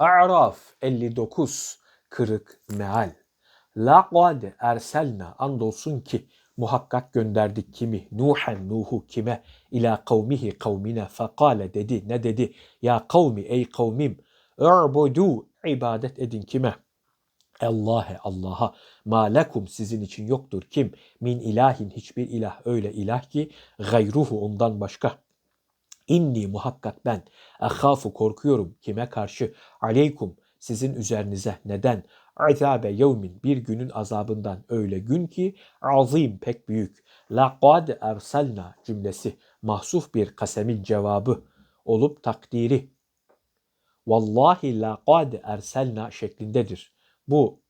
A'raf 59 kırık meal. Laqad erselna andolsun ki muhakkak gönderdik kimi Nuhen Nuh'u kime? İla kavmihi kavmine. Fekale dedi ne dedi? Ya kavmi ey kavmim i'budu ibadet edin kime? Allah'e Allah'a. Ma lekum sizin için yoktur kim? Min ilahin hiçbir ilah öyle ilah ki gayruhu ondan başka İnni muhakkak ben ahafu korkuyorum kime karşı aleykum sizin üzerinize neden azabe yevmin bir günün azabından öyle gün ki azim pek büyük. Laqad erselna cümlesi mahsuf bir kasemin cevabı olup takdiri. Vallahi laqad erselna şeklindedir. Bu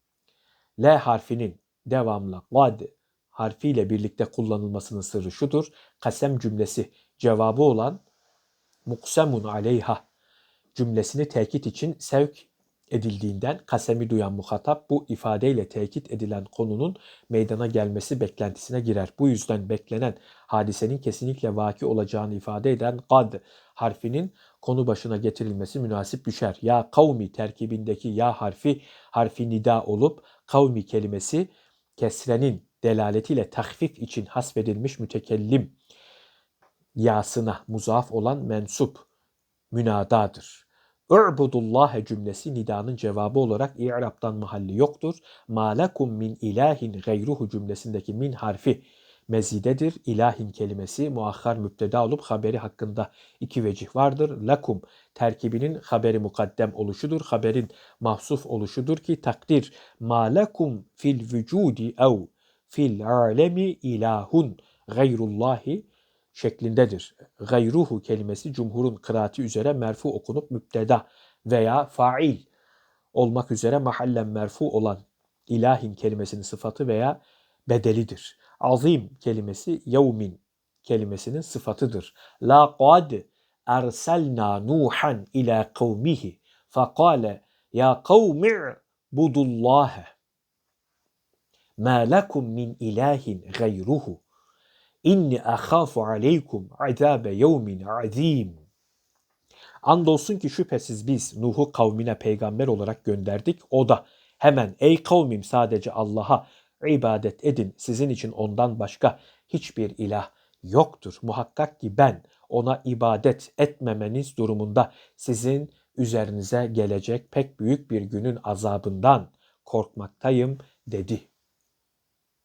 L harfinin devamlı qad harfiyle birlikte kullanılmasının sırrı şudur. Kasem cümlesi cevabı olan muksemun aleyha cümlesini tekit için sevk edildiğinden kasemi duyan muhatap bu ifadeyle tekit edilen konunun meydana gelmesi beklentisine girer. Bu yüzden beklenen hadisenin kesinlikle vaki olacağını ifade eden kad harfinin konu başına getirilmesi münasip düşer. Ya kavmi terkibindeki ya harfi harfi nida olup kavmi kelimesi kesrenin delaletiyle tahfif için hasfedilmiş mütekellim yasına muzaf olan mensup münadadır. U'budullahe cümlesi nidanın cevabı olarak i'raptan mahalli yoktur. Ma lekum min ilahin gayruhu cümlesindeki min harfi mezidedir. İlahin kelimesi muahhar müpteda olup haberi hakkında iki vecih vardır. Lakum terkibinin haberi mukaddem oluşudur. Haberin mahsuf oluşudur ki takdir ma lekum fil vücudi ev fil alemi ilahun gayrullahi şeklindedir. Gayruhu kelimesi cumhurun kıraati üzere merfu okunup müpteda veya fail olmak üzere mahallen merfu olan ilahin kelimesinin sıfatı veya bedelidir. Azim kelimesi yevmin kelimesinin sıfatıdır. La qad erselna Nuhan ila kavmihi fekale ya kavmi budullaha ma lekum min ilahin gayruhu İnni ahafu aleykum azabe yevmin azim. Andolsun ki şüphesiz biz Nuh'u kavmine peygamber olarak gönderdik. O da hemen ey kavmim sadece Allah'a ibadet edin. Sizin için ondan başka hiçbir ilah yoktur. Muhakkak ki ben ona ibadet etmemeniz durumunda sizin üzerinize gelecek pek büyük bir günün azabından korkmaktayım dedi.